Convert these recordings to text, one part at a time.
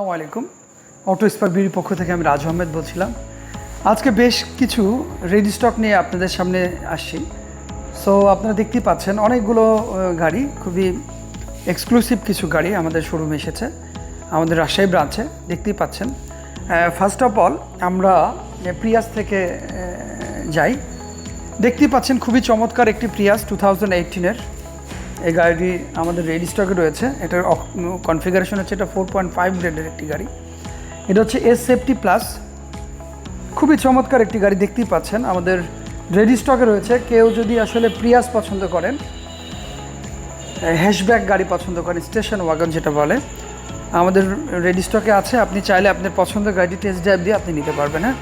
আসসালামু আলাইকুম। Auto spare বিড়ির পক্ষ থেকে আমি রাজু আহমেদ বলছিলাম। আজকে বেশ কিছু রেডি স্টক নিয়ে আপনাদের সামনে আসছি। সো আপনারা দেখতেই পাচ্ছেন অনেকগুলো গাড়ি, খুবই এক্সক্লুসিভ কিছু গাড়ি আমাদের শোরুমে এসেছে। আমাদের রাজশাহী ব্রাঞ্চে দেখতেই পাচ্ছেন। ফার্স্ট অফ অল আমরা প্রিয়াস থেকে যাই। দেখতেই পাচ্ছেন খুবই চমৎকার একটি প্রিয়াস টু থাউজেন্ড এইটিনের এই গাড়িটি আমাদের রেডি স্টকে রয়েছে। এটার কনফিগারেশন হচ্ছে এটা ফোর পয়েন্ট ফাইভ গ্রেডের একটি গাড়ি। এটা হচ্ছে এস সেফটি প্লাস। খুবই চমৎকার একটি গাড়ি দেখতেই পাচ্ছেন। আমাদের রেডি স্টকে রয়েছে। কেউ যদি আসলে প্রিয়াস পছন্দ করেন হ্যাশব্যাক গাড়ি পছন্দ করেন স্টেশন ওয়াগন যেটা বলে, আমাদের রেডি স্টকে আছে। আপনি চাইলে আপনার পছন্দের গাড়িটি টেস্ট ড্রাইভ দিয়ে আপনি নিতে পারবেন হ্যাঁ?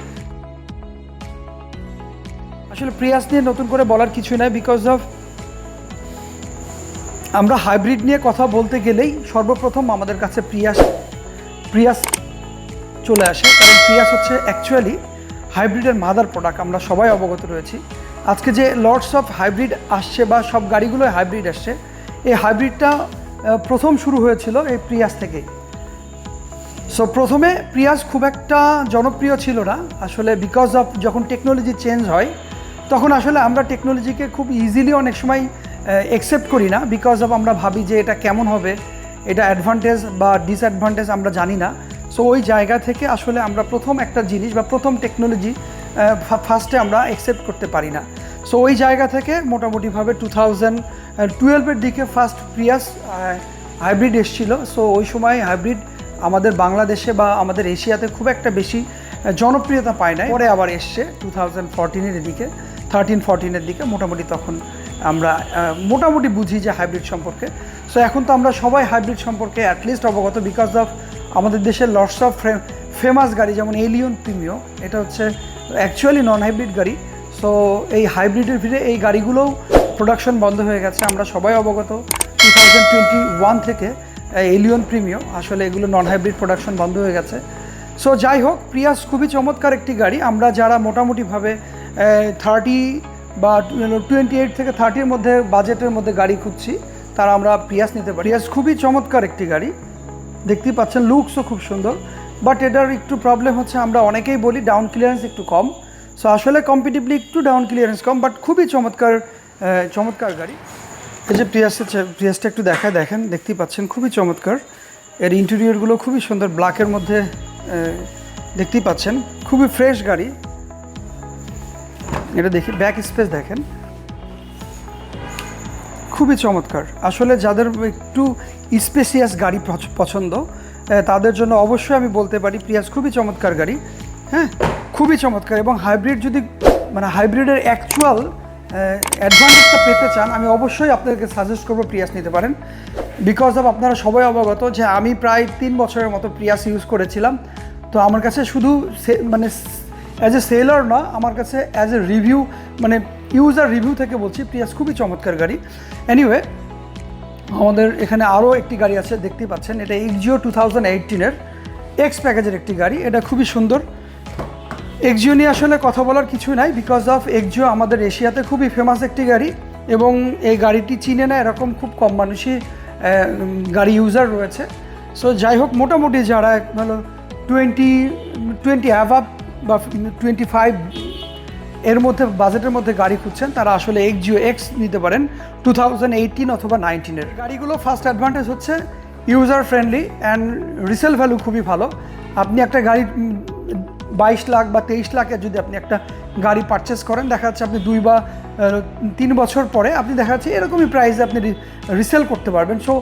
আসলে প্রিয়াস নিয়ে নতুন করে বলার কিছু নাই বিকজ অফ আমরা হাইব্রিড নিয়ে কথা বলতে গেলেই সর্বপ্রথম আমাদের কাছে প্রিয়াস প্রিয়াস চলে আসে কারণ প্রিয়াস হচ্ছে অ্যাকচুয়ালি হাইব্রিডের মাদার প্রোডাক্ট আমরা সবাই অবগত রয়েছি। আজকে যে লর্ডস অফ হাইব্রিড আসছে বা সব গাড়িগুলো হাইব্রিড আসছে, এই হাইব্রিডটা প্রথম শুরু হয়েছিল এই প্রিয়াস থেকেই। সো প্রথমে প্রিয়াস খুব একটা জনপ্রিয় ছিল না। আসলে বিকজ অফ যখন টেকনোলজি চেঞ্জ হয়, তখন আসলে আমরা টেকনোলজিকে খুব ইজিলি অনেক সময় একসেপ্ট করি না বিকজ অফ আমরা ভাবি যে এটা কেমন হবে, এটা অ্যাডভান্টেজ বা ডিসঅ্যাডভান্টেজ আমরা জানি না। সো ওই জায়গা থেকে আসলে আমরা প্রথম একটা জিনিস বা প্রথম টেকনোলজি ফার্স্টে আমরা একসেপ্ট করতে পারি না। সো ওই জায়গা থেকে মোটামুটিভাবে টু থাউজেন্ড টুয়েলভের দিকে ফার্স্ট প্রিয়াস হাইব্রিড এসেছিল। সো ওই সময় হাইব্রিড আমাদের বাংলাদেশে বা আমাদের এশিয়াতে খুব একটা বেশি জনপ্রিয়তা পায় নাই। পরে আবার এসছে টু থাউজেন্ড ফোরটিনের দিকে থার্টিন ফোরটিনের দিকে। মোটামুটি তখন আমরা মোটামুটি বুঝি যে হাইব্রিড সম্পর্কে। সো এখন তো আমরা সবাই হাইব্রিড সম্পর্কে অ্যাটলিস্ট অবগত বিকজ অফ আমাদের দেশের লটস অফ ফেমাস গাড়ি যেমন এলিয়ন প্রিমিও এটা হচ্ছে অ্যাকচুয়ালি নন হাইব্রিড গাড়ি। সো এই হাইব্রিডের ভিড়ে এই গাড়িগুলোও প্রোডাকশন বন্ধ হয়ে গেছে, আমরা সবাই অবগত। টু থাউজেন্ড টোয়েন্টি ওয়ান থেকে এলিয়ন প্রিমিও আসলে এগুলো নন হাইব্রিড প্রোডাকশন বন্ধ হয়ে গেছে। সো যাই হোক প্রিয়াস খুবই চমৎকার একটি গাড়ি। আমরা যারা মোটামুটিভাবে থার্টি বা টোয়েন্টি এইট থেকে থার্টির মধ্যে বাজেটের মধ্যে গাড়ি খুঁজছি, তারা আমরা প্রিয়াস নিতে পারি। প্রিয়াস খুবই চমৎকার একটি গাড়ি। দেখতেই পাচ্ছেন লুকসও খুব সুন্দর। বাট এটার একটু প্রবলেম হচ্ছে, আমরা অনেকেই বলি ডাউন ক্লিয়ারেন্স একটু কম। সো আসলে কম্পিটিভলি একটু ডাউন ক্লিয়ারেন্স কম বাট খুবই চমৎকার চমৎকার গাড়ি। এই যে প্রিয়াসের প্রিয়াসটা একটু দেখায় দেখেন, দেখতেই পাচ্ছেন, খুবই চমৎকার। এর ইন্টেরিয়রগুলো খুবই সুন্দর ব্ল্যাকের মধ্যে দেখতেই পাচ্ছেন, খুবই ফ্রেশ গাড়ি। এটা দেখি ব্যাক স্পেস দেখেন। খুবই চমৎকার। আসলে যাদের একটু স্পেসিয়াস গাড়ি পছন্দ তাদের জন্য অবশ্যই আমি বলতে পারি প্রিয়াস খুবই চমৎকার গাড়ি। হ্যাঁ খুবই চমৎকার এবং হাইব্রিড যদি মানে হাইব্রিডের অ্যাকচুয়াল অ্যাডভান্টেজটা পেতে চান, আমি অবশ্যই আপনাদেরকে সাজেস্ট করব প্রিয়াস নিতে পারেন। বিকজ অফ আপনারা সবাই অবগত যে আমি প্রায় তিন বছরের মতো প্রিয়াস ইউজ করেছিলাম। তো আমার কাছে শুধু মানে অ্যাজ এ সেলার না, আমার কাছে অ্যাজ এ রিভিউ মানে ইউজার রিভিউ থেকে বলছি প্রিয়াস খুবই চমৎকার গাড়ি। এনিওয়ে আমাদের এখানে আরও একটি গাড়ি আছে, দেখতেই পাচ্ছেন, এটা এক্সজিও টু থাউজেন্ড এইটিনের এক্স প্যাকেজের একটি গাড়ি, এটা খুবই সুন্দর। এক্সজিও নিয়ে আসলে কথা বলার কিছু নাই বিকজ অফ এক্সজিও আমাদের এশিয়াতে খুবই ফেমাস একটি গাড়ি এবং এই গাড়িটি চিনে না, এরকম খুব কম মানুষই গাড়ি ইউজার রয়েছে। সো যাই হোক, মোটামুটি যারা ভালো টোয়েন্টি টোয়েন্টি অ্যাভাব বা টোয়েন্টি ফাইভ এর মধ্যে, বাজেটের মধ্যে গাড়ি খুঁজছেন, তারা আসলে এক্স জিও এক্স নিতে পারেন টু থাউজেন্ড এইটিন অথবা নাইনটিনের গাড়িগুলো ফার্স্ট অ্যাডভান্টেজ হচ্ছে user friendly and resale value খুবই ভালো। আপনি একটা গাড়ি বাইশ লাখ বা তেইশ লাখে যদি আপনি একটা গাড়ি পারচেস করেন, দেখা যাচ্ছে আপনি দুই বা তিন বছর পরে আপনি দেখা যাচ্ছে এরকমই প্রাইসে আপনি রিসেল করতে পারবেন। সো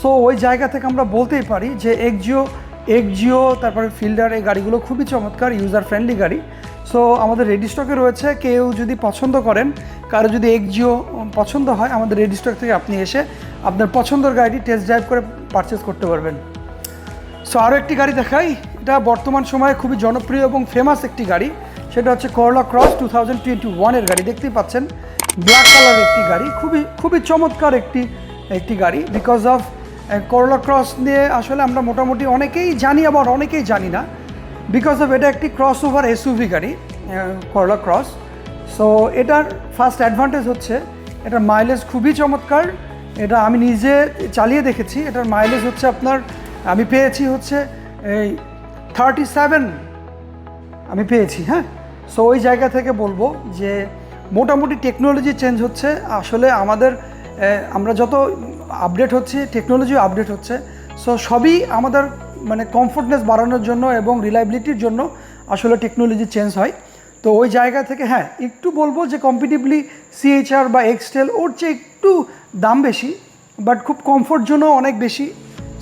সো ওই জায়গা থেকে আমরা বলতেই পারি যে এক্সজিও এক্সজিও তারপরে ফিল্ডার, এই গাড়িগুলো খুবই চমৎকার ইউজার ফ্রেন্ডলি গাড়ি। সো আমাদের রেডি স্টকে রয়েছে, কেউ যদি পছন্দ করেন, কারও যদি এক্সজিও পছন্দ হয়, আমাদের রেডি স্টক থেকে আপনি এসে আপনার পছন্দের গাড়িটি টেস্ট ড্রাইভ করে পারচেস করতে পারবেন। সো আরও একটি গাড়ি দেখাই। এটা বর্তমান সময়ে খুবই জনপ্রিয় এবং ফেমাস একটি গাড়ি। সেটা হচ্ছে করলা ক্রস টু থাউজেন্ড টোয়েন্টি ওয়ানের গাড়ি, দেখতেই পাচ্ছেন। ব্ল্যাক কালার একটি গাড়ি, খুবই খুবই চমৎকার একটি একটি গাড়ি। বিকজ অফ করলা ক্রস নিয়ে আসলে আমরা মোটামুটি অনেকেই জানি, আবার অনেকেই জানি না। বিকজ অফ এটা একটি ক্রস ওভার এসইউভি গাড়ি করলা ক্রস সো এটার ফার্স্ট অ্যাডভান্টেজ হচ্ছে, এটার মাইলেজ খুবই চমৎকার। এটা আমি নিজে চালিয়ে দেখেছি, এটার মাইলেজ হচ্ছে আপনার, আমি পেয়েছি হচ্ছে এই থার্টি সেভেন আমি পেয়েছি হ্যাঁ? সো ওই জায়গা থেকে বলব যে, মোটামুটি টেকনোলজি চেঞ্জ হচ্ছে। আসলে আমাদের আমরা যত আপডেট হচ্ছে টেকনোলজিও আপডেট হচ্ছে। সো সবই আমাদের মানে কমফোর্টনেস বাড়ানোর জন্য এবং রিলায়েবিলিটির জন্য আসলে টেকনোলজি চেঞ্জ হয়। তো ওই জায়গা থেকে হ্যাঁ একটু বলব যে কম্পিটিভলি সিএইচআর বা এক্সটেল ওর চেয়ে একটু দাম বেশি বাট খুব কমফোর্ট জন্য অনেক বেশি।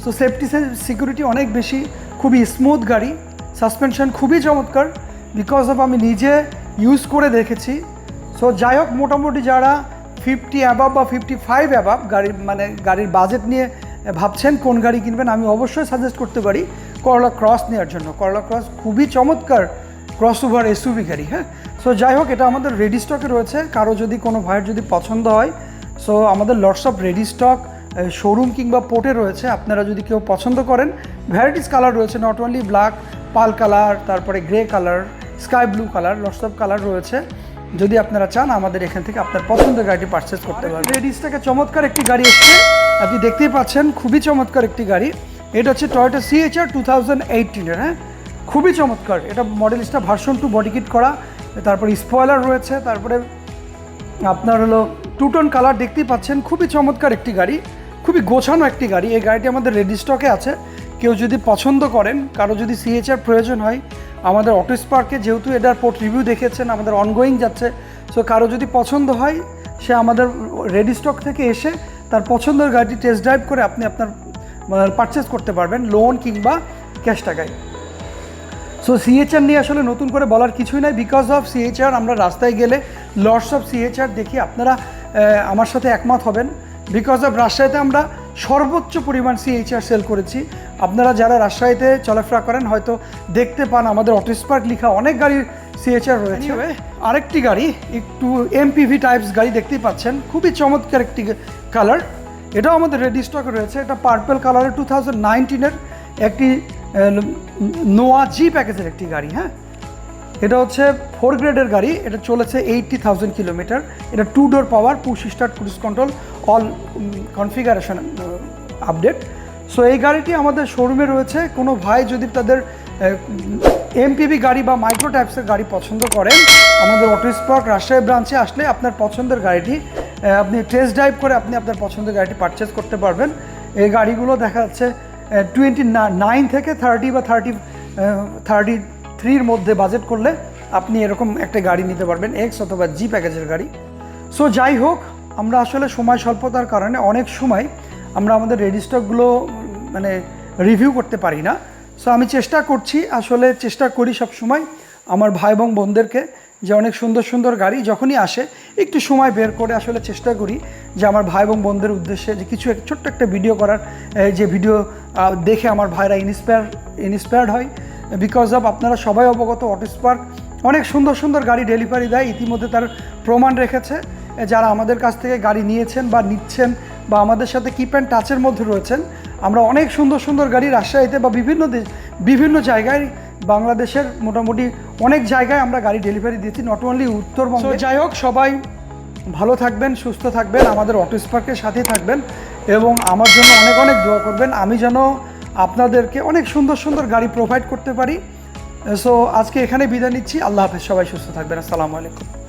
সো সেফটি সিকিউরিটি অনেক বেশি, খুবই স্মুথ গাড়ি। সাসপেনশন খুবই চমৎকার বিকজ অফ আমি নিজে ইউজ করে দেখেছি। সো যাই হোক, মোটামুটি যারা ফিফটি অ্যাবাব বা ফিফটি ফাইভ অ্যাবাব গাড়ির মানে গাড়ির বাজেট নিয়ে ভাবছেন কোন গাড়ি কিনবেন, আমি অবশ্যই সাজেস্ট করতে পারি করলা ক্রস নেওয়ার জন্য। করলা ক্রস খুবই চমৎকার ক্রস ওভার এসইউভি গাড়ি হ্যাঁ? সো যাই হোক, এটা আমাদের রেডি স্টকে রয়েছে। কারও যদি কোনো ভাইয়ের যদি পছন্দ হয় সো আমাদের lots of ready stock showroom কিংবা পোর্টে রয়েছে। আপনারা যদি কেউ পছন্দ করেন ভ্যারাইটিস কালার রয়েছে not only black pearl colour তারপরে grey colour sky blue colour lots of colour রয়েছে। যদি আপনারা চান, আমাদের এখান থেকে আপনার পছন্দের গাড়িটি পারচেস করতে পারেন রেডিসটাকে চমৎকার একটি গাড়ি এসছে। আপনি দেখতেই পাচ্ছেন, খুবই চমৎকার একটি গাড়ি। এটা হচ্ছে টয়োটা সিএচআর টু থাউজেন্ড এইটিনের হ্যাঁ? খুবই চমৎকার। এটা মডেলিস্টটা ভার্সন টু বডি কিট করা। তারপরে স্পয়লার রয়েছে, তারপরে আপনার হলো টুটন কালার দেখতেই পাচ্ছেন। খুবই চমৎকার একটি গাড়ি, খুবই গোছানো একটি গাড়ি। এই গাড়িটি আমাদের রেডি স্টকে আছে। কেউ যদি পছন্দ করেন, কারও যদি সিএচআর প্রয়োজন হয়, আমাদের অটো স্পার্কে যেহেতু এটার পোর্ট রিভিউ দেখেছেন, আমাদের অনগোয়িং যাচ্ছে সো কারও যদি পছন্দ হয়, সে আমাদের রেডি স্টক থেকে এসে তার পছন্দের গাড়িটি টেস্ট ড্রাইভ করে আপনি আপনার পারচেস করতে পারবেন লোন কিংবা ক্যাশ টাকায়। সো সিএচআর নিয়ে আসলে নতুন করে বলার কিছুই নাই বিকজ অফ সিএচআর আমরা রাস্তায় গেলে লর্ডস অফ সিএচআর দেখি আপনারা আমার সাথে একমত হবেন। বিকজ অফ রাজশাহীতে আমরা সর্বোচ্চ পরিমাণ সিএইচআর সেল করেছি আপনারা যারা রাজশাহীতে চলাফেরা করেন হয়তো দেখতে পান আমাদের অটো স্পার্ক লেখা অনেক গাড়ির সিএচআর রয়েছে। আরেকটি গাড়ি একটু এমপিভি টাইপস গাড়ি দেখতেই পাচ্ছেন। খুবই চমৎকার একটি কালার এটাও আমাদের রেডি স্টকে রয়েছে। এটা পার্পেল কালারের টু থাউজেন্ড নাইনটিনের একটি নোয়া জি প্যাকেজের একটি গাড়ি হ্যাঁ? এটা হচ্ছে ফোর গ্রেডের গাড়ি। এটা চলেছে এইটটি থাউজেন্ড কিলোমিটার এটা two door power push start cruise control all configuration update so এই গাড়িটি আমাদের শোরুমে রয়েছে। কোনো ভাই যদি তাদের এমপিবি গাড়ি বা মাইক্রো টাইপসের গাড়ি পছন্দ করেন, আমাদের অটো স্পার্ক রাজশাহী ব্রাঞ্চে আসলে আপনার পছন্দের গাড়িটি আপনি টেস্ট ড্রাইভ করে আপনি আপনার পছন্দের গাড়িটি পারচেস করতে পারবেন। এই গাড়িগুলো দেখা যাচ্ছে টোয়েন্টি নাইন থেকে থার্টি বা থার্টি থার্টি থ্রির মধ্যে বাজেট করলে আপনি এরকম একটা গাড়ি নিতে পারবেন এক্স অথবা জি প্যাকেজের গাড়ি। সো যাই হোক, আমরা আসলে সময় স্বল্পতার কারণে অনেক সময় আমরা আমাদের রেডি মানে রিভিউ করতে পারি না। সো আমি চেষ্টা করছি, আসলে চেষ্টা করি সব সময় আমার ভাই এবং বোনদেরকে যে অনেক সুন্দর সুন্দর গাড়ি যখনই আসে, একটু সময় বের করে আসলে চেষ্টা করি যে আমার ভাই এবং বোনদের উদ্দেশ্যে যে কিছু এক- ছোট্ট একটা ভিডিও করার যে ভিডিও দেখে আমার ভাইরা ইন্সপায়ার ইন্সপায়ার্ড হয়। বিকজ অফ আপনারা সবাই অবগত অটো স্পার্ক অনেক সুন্দর সুন্দর গাড়ি ডেলিভারি দেয়, ইতিমধ্যে তার প্রমাণ রেখেছে। যারা আমাদের কাছ থেকে গাড়ি নিয়েছেন বা নিচ্ছেন বা আমাদের সাথে কিপ অ্যান্ড টাচের মধ্যে রয়েছেন। আমরা অনেক সুন্দর সুন্দর গাড়ি রাজশাহীতে বা বিভিন্ন দেশ বিভিন্ন জায়গায় বাংলাদেশের মোটামুটি অনেক জায়গায় আমরা গাড়ি ডেলিভারি দিয়েছি নট অনলি উত্তরবঙ্গে। যাই হোক, সবাই ভালো থাকবেন, সুস্থ থাকবেন, আমাদের অটো স্পার্কের সাথে থাকবেন এবং আমার জন্য অনেক অনেক দোয়া করবেন। আমি যেন আপনাদেরকে অনেক সুন্দর সুন্দর গাড়ি প্রোভাইড করতে পারি। সো আজকে এখানে বিদায় নিচ্ছি। আল্লাহ হাফেজ, সবাই সুস্থ থাকবেন। আসসালামু আলাইকুম।